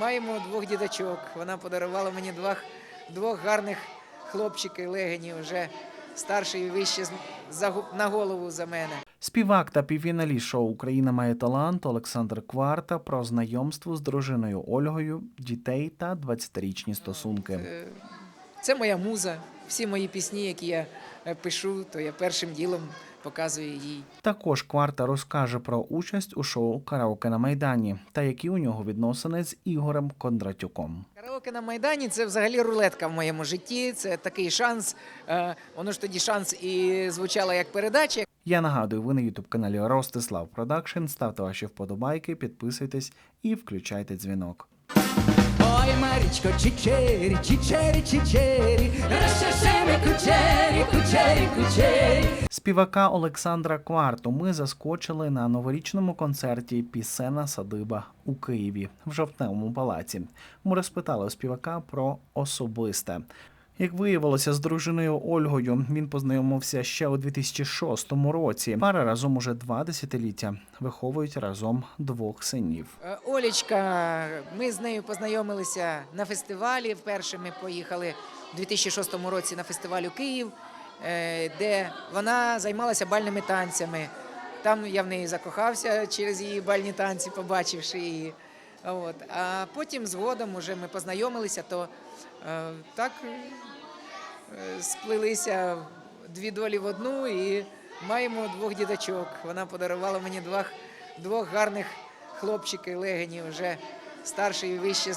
маємо двох діточок. Вона подарувала мені двох, двох гарних хлопчиків легенів, вже старший і вище за, на голову за мене. Співак та півфіналіст шоу Україна має талант Олександр Кварта про знайомство з дружиною Ольгою, дітей та 20-річні стосунки. Е, Це моя муза. Всі мої пісні, які я е, пишу, то я першим ділом показую їй. Також Кварта розкаже про участь у шоу Караоке на Майдані та які у нього відносини з Ігорем Кондратюком. Караоке на Майдані це взагалі рулетка в моєму житті. Це такий шанс. е, Воно ж тоді шанс і звучало як передача. Я нагадую, ви на ютуб каналі Ростислав Продакшн. Ставте ваші вподобайки, підписуйтесь і включайте дзвінок. Ой, Марічко, чичері, чичері, чичері, розчешеми кучері, кучері, кучері. Співака Олександра Кварту ми заскочили на новорічному концерті Пісена Садиба у Києві в жовтневому палаці. Ми розпитали у співака про особисте. Як виявилося, з дружиною Ольгою він познайомився ще у 2006 році. Пара разом уже два десятиліття виховують разом двох синів. Е, Олічка, ми з нею познайомилися на фестивалі. Вперше ми поїхали у 2006 році на фестиваль у Київ, е, де вона займалася бальними танцями. Там я в неї закохався через її бальні танці, побачивши її. От. А потім згодом уже ми познайомилися, то е, так сплелися дві долі в одну і маємо двох діточок. Вона подарувала мені двох, двох гарних хлопчиків легенів, вже старший і вище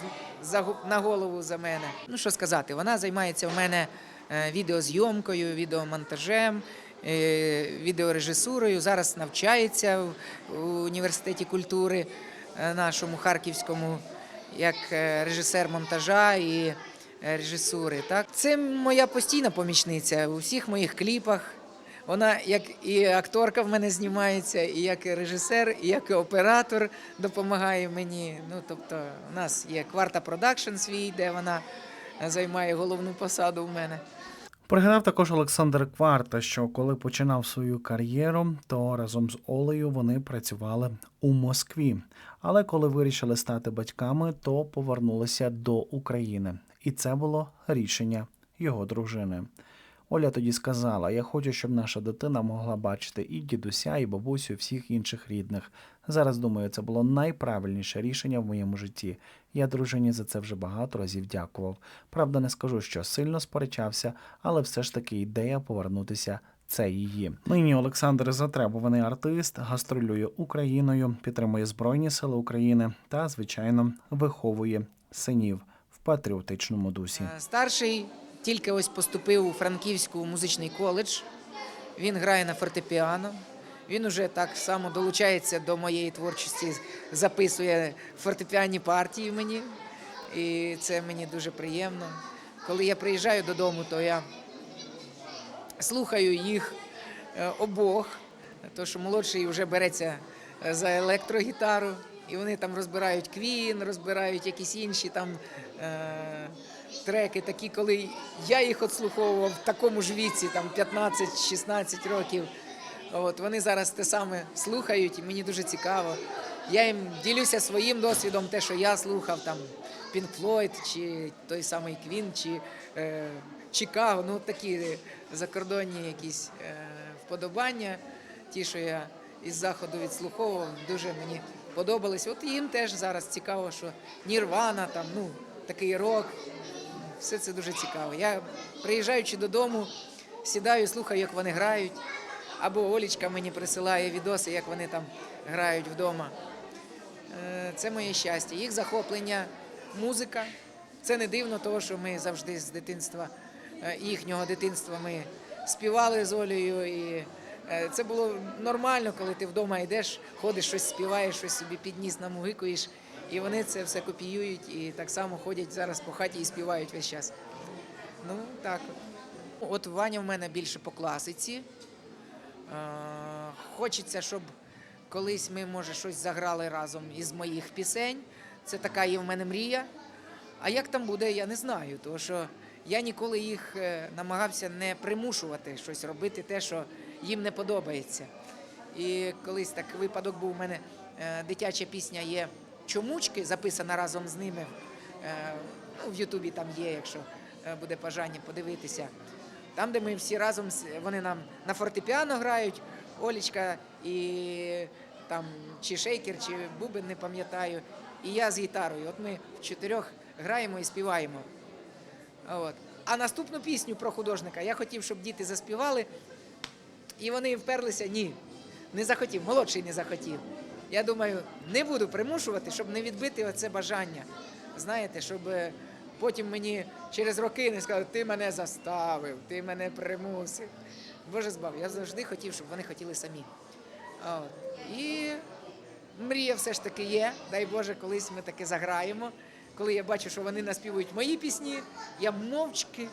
на голову за мене. Ну що сказати, вона займається в мене е, відеозйомкою, відеомонтажем. е, Відеорежисурою зараз навчається в університеті культури е, нашому харківському як режисер монтажа і режисури. Так, це моя постійна помічниця у всіх моїх кліпах. Вона як і акторка в мене знімається, і як і режисер, і як і оператор допомагає мені. Ну тобто, у нас є кварта продакшн свій, де вона е, займає головну посаду в мене. Пригадав також Олександр Кварта, що коли починав свою кар'єру, то разом з Олею вони працювали у Москві. Але коли вирішили стати батьками, то повернулися до України. І це було рішення його дружини. Оля тоді сказала: Я хочу, щоб наша дитина могла бачити і дідуся, і бабусю, і всіх інших рідних. Зараз думаю, це було найправильніше рішення в моєму житті. Я дружині за це вже багато разів дякував. Правда, не скажу, що сильно сперечався, але все ж таки ідея повернутися. Це її нині Олександр затребуваний артист, гастролює Україною, підтримує Збройні Сили України та, звичайно, виховує синів патріотичному дусі. Е, Старший тільки ось поступив у Франківську музичний коледж. Він грає на фортепіано. Він уже так само долучається до моєї творчості, записує фортепіанні партії мені. І це мені дуже приємно. Коли я приїжджаю додому, то я слухаю їх е, обох, то що молодший вже береться е, за електрогітару, і вони там розбирають квін, розбирають якісь інші там е, треки, такі, коли я їх отслуховував в такому ж віці, там 15-16 років. От вони зараз те саме слухають, і мені дуже цікаво. Я їм ділюся своїм досвідом, те, що я слухав, там Pink Floyd, чи той самий Квін, чи е, Чикаго, ну такі закордонні якісь е, вподобання. Ті, що я із заходу відслуховував, дуже мені подобались. От їм теж зараз цікаво, що Нірвана, там, ну, такий рок. Все це дуже цікаво. Я приїжджаючи додому, сідаю, слухаю, як вони грають. Або Олічка мені присилає відоси, як вони там грають вдома. Е, Це моє щастя. Їх захоплення, музика. Це не дивно, того, що ми завжди з дитинства, е, їхнього дитинства ми співали з Олею. І це було нормально, коли ти вдома йдеш, ходиш, щось співаєш, щось собі підніс намугикуєш. І вони це все копіюють і так само ходять зараз по хаті і співають весь час. Ну, так. от. От Ваня в мене більше по класиці. Е, Хочеться, щоб колись ми, може, щось заграли разом із моїх пісень. Це така є в мене мрія. А як там буде, я не знаю. Тому що я ніколи їх е, намагався не примушувати щось робити, те, що їм не подобається. І колись так випадок був у мене е, дитяча пісня є чомучки, записана разом з ними. Е, ну, в Ютубі там є, якщо е, буде бажання подивитися. Там, де ми всі разом, вони нам на фортепіано грають, Олічка і там чи шейкер, чи бубен, не пам'ятаю. І я з гітарою. От ми в чотирьох граємо і співаємо. От. А наступну пісню про художника я хотів, щоб діти заспівали, і вони вперлися ні. Не захотів, молодший не захотів. Я думаю, не буду примушувати, щоб не відбити оце бажання. Знаєте, щоб е, потім мені через роки не сказали, ти мене заставив, ти мене примусив. Боже збав, я завжди хотів, щоб вони хотіли самі. От. І мрія все ж таки є. Дай Боже, колись ми таки заграємо. Коли я бачу, що вони наспівують мої пісні, я мовчки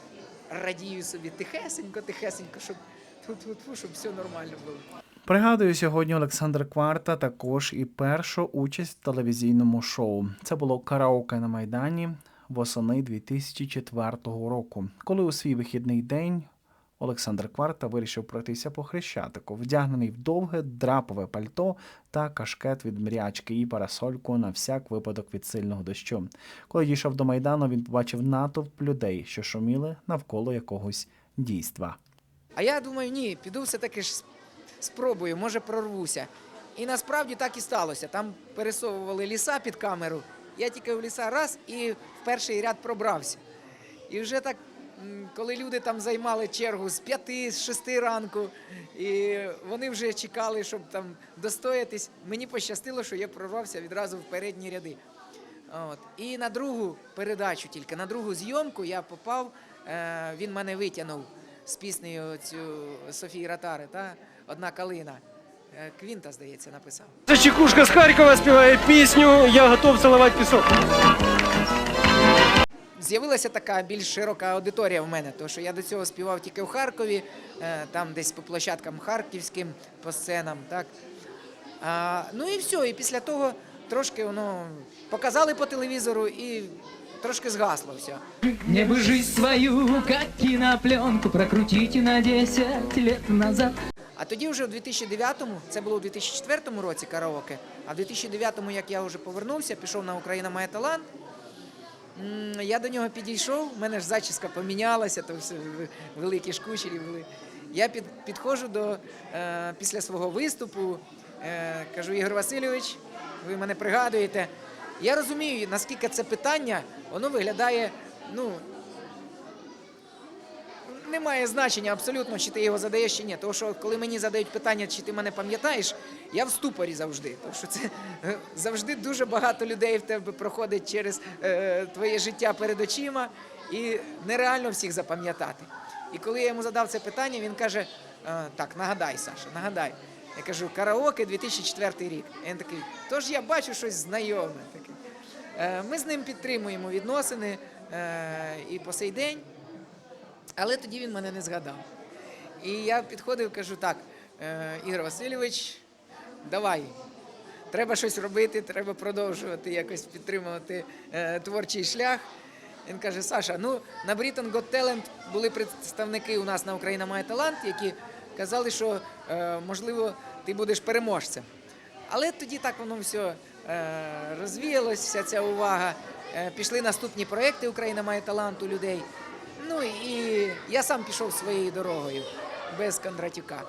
радію собі тихесенько, тихесенько, щоб тут, щоб все нормально було. Пригадую, сьогодні Олександр Кварта також і першу участь в телевізійному шоу. Це було караоке на Майдані восени 2004 року, коли у свій вихідний день Олександр Кварта вирішив пройтися по хрещатику, вдягнений в довге драпове пальто та кашкет від мрячки і парасольку на всяк випадок від сильного дощу. Коли дійшов до майдану, він побачив натовп людей, що шуміли навколо якогось дійства. А я думаю, ні, піду все-таки ж спробую, може прорвуся. І насправді так і сталося. Там пересовували ліса під камеру. Я тільки в ліса раз і в перший ряд пробрався. І вже так, коли люди там займали чергу з п'яти, з шести ранку, і вони вже чекали, щоб там достоятись, мені пощастило, що я прорвався відразу в передні ряди. От. І на другу передачу, тільки на другу зйомку я попав, е, він мене витягнув з піснею цю Софії Ротари, та одна калина. Е, Квінта, здається, написав. Це Чекушка з Харкова співає пісню Я готов цілувати пісок. З'явилася така більш широка аудиторія в мене, тому що я до цього співав тільки в Харкові, е, там десь по площадкам харківським, по сценам. Так? А, ну і все. І після того трошки воно показали по телевізору і трошки згасло все. Мне бы жизнь свою, как кинопленку, прокрутите на 10 лет назад. А тоді вже в 2009-му, це було у 2004 році караоке, а в 2009-му, як я вже повернувся, пішов на Україна має талант. Я до нього підійшов, в мене ж зачіска помінялася, то все великі ж кучері були. Я під, підходжу до, е, після свого виступу, е, кажу, Ігор Васильович, ви мене пригадуєте. Я розумію, наскільки це питання, воно виглядає, ну, немає значення абсолютно, чи ти його задаєш чи ні. Тому що коли мені задають питання, чи ти мене пам'ятаєш, я в ступорі завжди. Тому що це е, завжди дуже багато людей в тебе проходить через е, твоє життя перед очима, і нереально всіх запам'ятати. І коли я йому задав це питання, він каже: е, так, нагадай, Саша, нагадай. Я кажу, караоке 2004 рік. І він такий, тож я бачу щось знайоме. Е, Ми з ним підтримуємо відносини е, і по сей день. Але тоді він мене не згадав. І я підходив, кажу, так, е, Ігор Васильович, давай. Треба щось робити, треба продовжувати якось підтримувати творчий шлях. Він каже: Саша, ну на Britain Got Talent були представники у нас на Україна має талант, які казали, що можливо ти будеш переможцем. Але тоді так воно все е, розвіялось, вся ця увага. Е, пішли наступні проекти Україна має талант у людей. Ну і я сам пішов своєю дорогою без Кондратюка.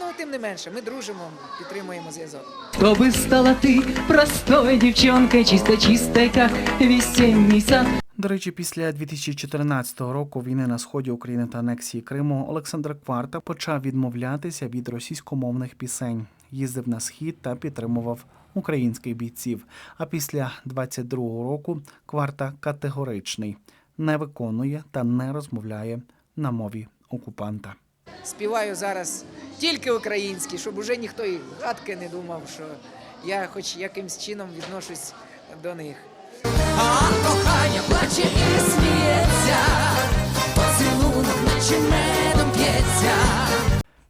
Ну, тим не менше, ми дружимо, підтримуємо зв'язок. Чтобы стала ты простой девчонкой, чисто-чистой, как весенний сад. До речі, після 2014 року війни на сході України та анексії Криму Олександр Кварта почав відмовлятися від російськомовних пісень, їздив на схід та підтримував українських бійців. А після 22-го року Кварта категоричний, не виконує та не розмовляє на мові окупанта. Співаю зараз тільки українські, щоб уже ніхто і гадки не думав, що я хоч якимсь чином відношусь до них. А кохання плаче і сміється, поцілунок наче медом п'ється.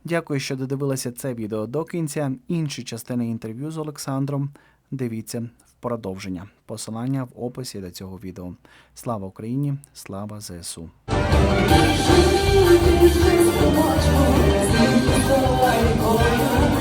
Дякую, що додивилися це відео до кінця. Інші частини інтерв'ю з Олександром дивіться в продовження. Посилання в описі до цього відео. Слава Україні! Слава ЗСУ! Ой,